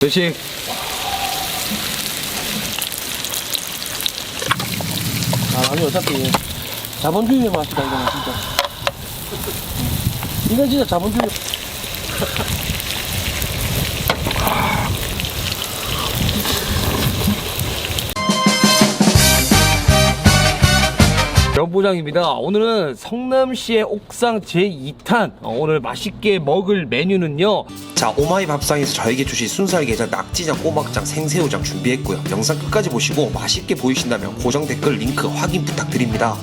대식 아, 아니 어차피 자본주의의 맛이다 이거는 진짜. 이건 진짜 자본주의. 연부장입니다. 오늘은 성남시의 옥상 제2탄 어, 오늘 맛있게 먹을 메뉴는요. 자 오마이 밥상에서 저에게 주신 순살게장, 낙지장, 꼬막장, 생새우장 준비했고요. 영상 끝까지 보시고 맛있게 보이신다면 고정 댓글 링크 확인 부탁드립니다.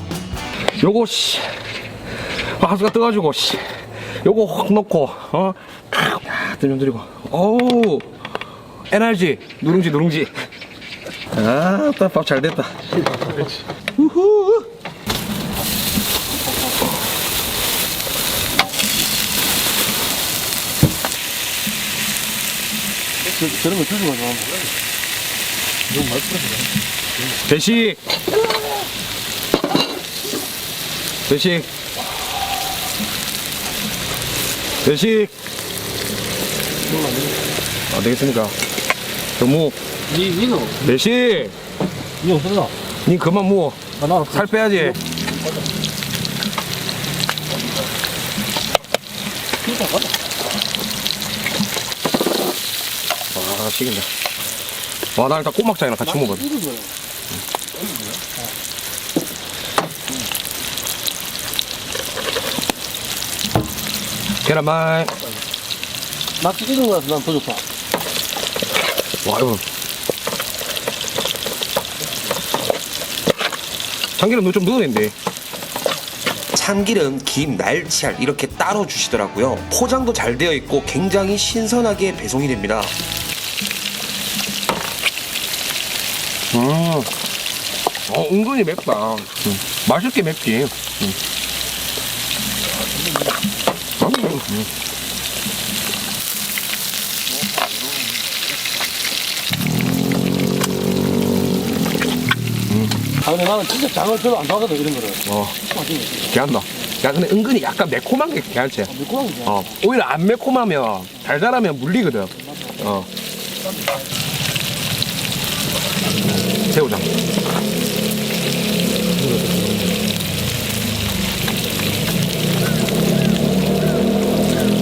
요거 씨 가스가 떠가지고 씨 요거 확 넣고 어? 좀 드리고. 어우 NRG 누룽지 누룽지. 아밥 잘 됐다. 우후 저, 저런 거 주지 마서. 너무 맛있어. 배식 배식 배식 안 되겠습니까? 너무. 니, 니는, 배식 니 없었나? 니 그만 무어. 아, 살 빼야지. 진짜 가자. 와 식인다 와 나 일단 꼬막장이랑 같이 먹어 뭐야? 계란말 낙지 익은 거라서 난 더 좋다. 와 이거 참기름 넣좀 넣어야 된대 참기름, 김, 날치알 이렇게 따로 주시더라고요. 포장도 잘 되어 있고 굉장히 신선하게 배송이 됩니다. 음. 어, 은근히 맵다. 음. 맛있게 맵지. 음. 아, 근데 나는 진짜 장을 별로 안 좋아하거든, 이런 거를. 어. 개한다. 야, 근데 은근히 약간 매콤한 게 개한치. 매콤한 게. 어, 오히려 안 매콤하면, 달달하면 물리거든. 어. 새우장.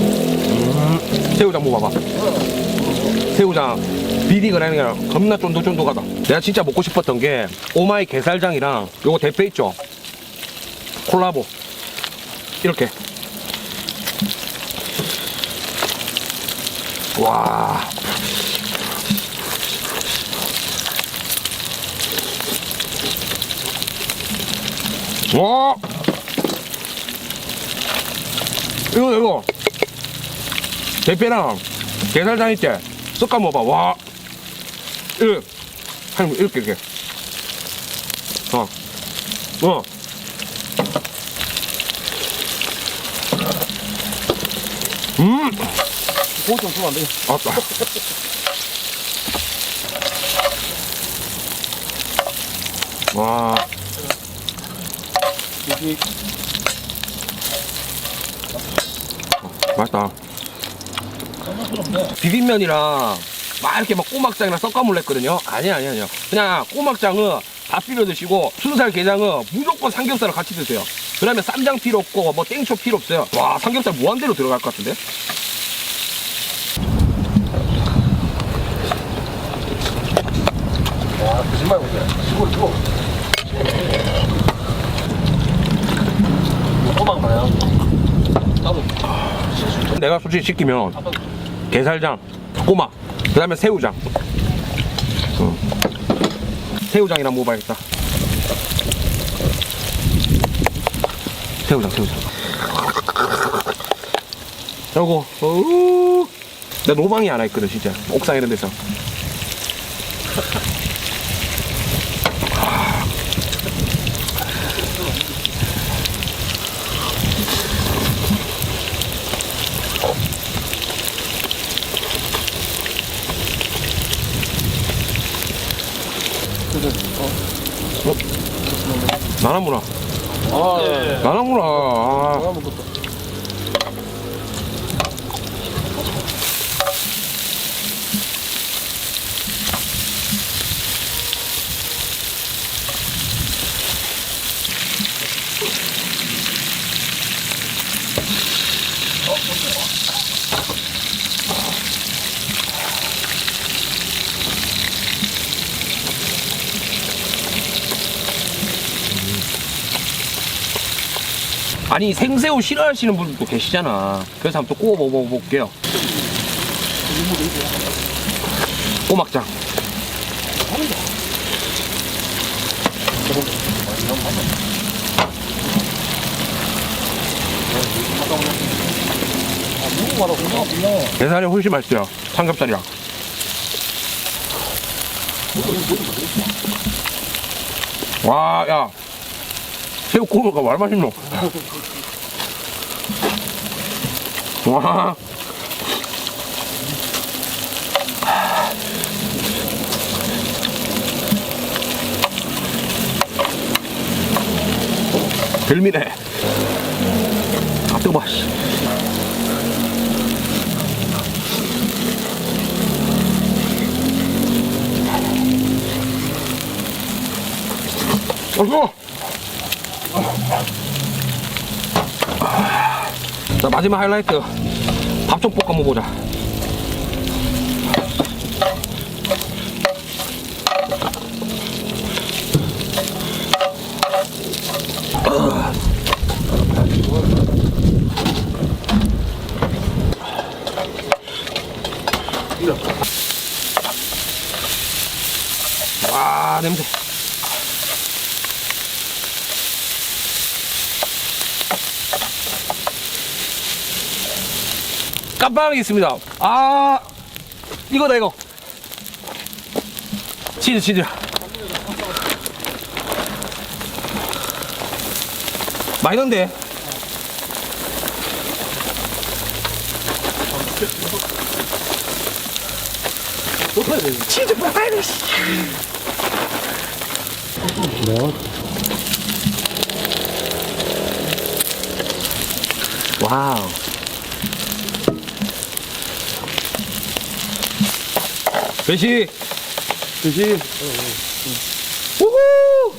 음, 새우장 먹어봐. 새우장 비리가 나는 게 아니라 겁나 쫀득쫀득하다. 내가 진짜 먹고 싶었던 게 오마이 게살장이랑 요거 대패 있죠? 콜라보. 이렇게. 와. 와. 이거 이거. 대패랑 게살장 있지? 섞어 먹어봐. 와. 이렇게. 한 이렇게 이렇게. 어. 어. 음. 고좀 주면 안 돼. 아따. 와. 여기, 맛있다. 비빔면이랑 막 이렇게 막 꼬막장이랑 섞어 먹랬거든요. 아니 아니 아니요. 그냥 꼬막장은 다 비벼 드시고 순살 게장은 무조건 삼겹살을 같이 드세요. 그러면 쌈장 필요 없고 뭐 땡초 필요 없어요. 와 삼겹살 무한대로 들어갈 것 같은데? 와, 거짓말 못해. 이거, 이거. 꼬막 마요. 나도. 내가 솔직히 시키면 게살장, 꼬막, 그 다음에 새우장. 응. 새우장이랑 먹어봐야겠다. 새우장, 새우장. 요거, 어우. 나 노방이 하나 있거든, 진짜. 옥상 이런 데서. 나나무라. 아, 예. 나나무라. 아. 내가 먹 아니 생새우 싫어하시는 분들도 계시잖아. 그래서 한번 또 구워 먹어볼게요. 꼬막장. 게살이 훨씬 맛있어요. 삼겹살이랑. 와, 야. 새우 꼬르가 말 맛있노? 와. 별미네. 아, 뜨거워, 씨. 어서! 자, 마지막 하이라이트. 밥좀 볶아 먹어보자. 와, 냄새. 깜빡이 있습니다. 아, 이거다, 이거. 치즈, 치즈. 맛있는데? 치즈 빨리 와우. 배시. 드시. 우후.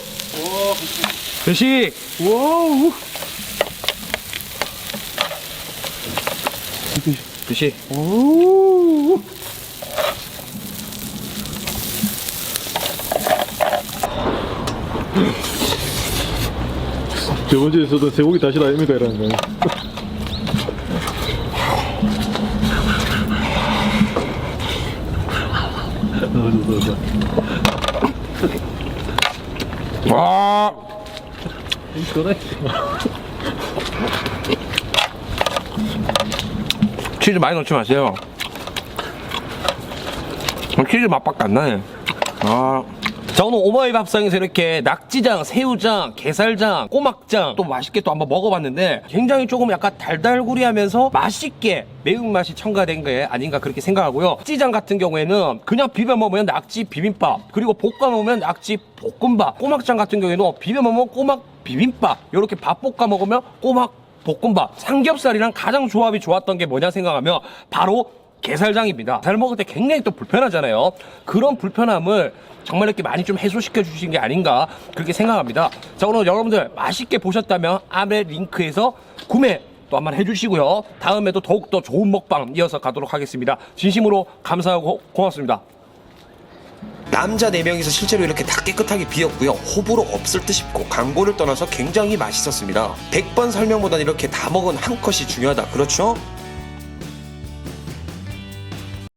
배시. 와우. 배시. 오. 저번 주에 있었던 쇠고기 다시 아닙니까 이러는 거. 와. 그 래. 치즈 많이 넣지 마세요. 치즈 맛밖에 안 나네. 아. 자, 오늘 오마이 밥상에서 이렇게 낙지장, 새우장, 게살장, 꼬막장 또 맛있게 또 한번 먹어봤는데 굉장히 조금 약간 달달구리하면서 맛있게 매운맛이 첨가된 게 아닌가 그렇게 생각하고요. 낙지장 같은 경우에는 그냥 비벼 먹으면 낙지 비빔밥 그리고 볶아 먹으면 낙지 볶음밥 꼬막장 같은 경우에는 비벼 먹으면 꼬막 비빔밥 이렇게 밥 볶아 먹으면 꼬막 볶음밥 삼겹살이랑 가장 조합이 좋았던 게 뭐냐 생각하면 바로 게살장입니다. 잘 먹을 때 굉장히 또 불편하잖아요. 그런 불편함을 정말 이렇게 많이 좀 해소시켜 주신 게 아닌가 그렇게 생각합니다. 자 오늘 여러분들 맛있게 보셨다면 아래 링크에서 구매 또 한번 해주시고요. 다음에도 더욱더 좋은 먹방 이어서 가도록 하겠습니다. 진심으로 감사하고 고맙습니다. 남자 4명이서 실제로 이렇게 다 깨끗하게 비었고요. 호불호 없을 듯 싶고 광고를 떠나서 굉장히 맛있었습니다. 100번 설명보단 이렇게 다 먹은 한 컷이 중요하다. 그렇죠?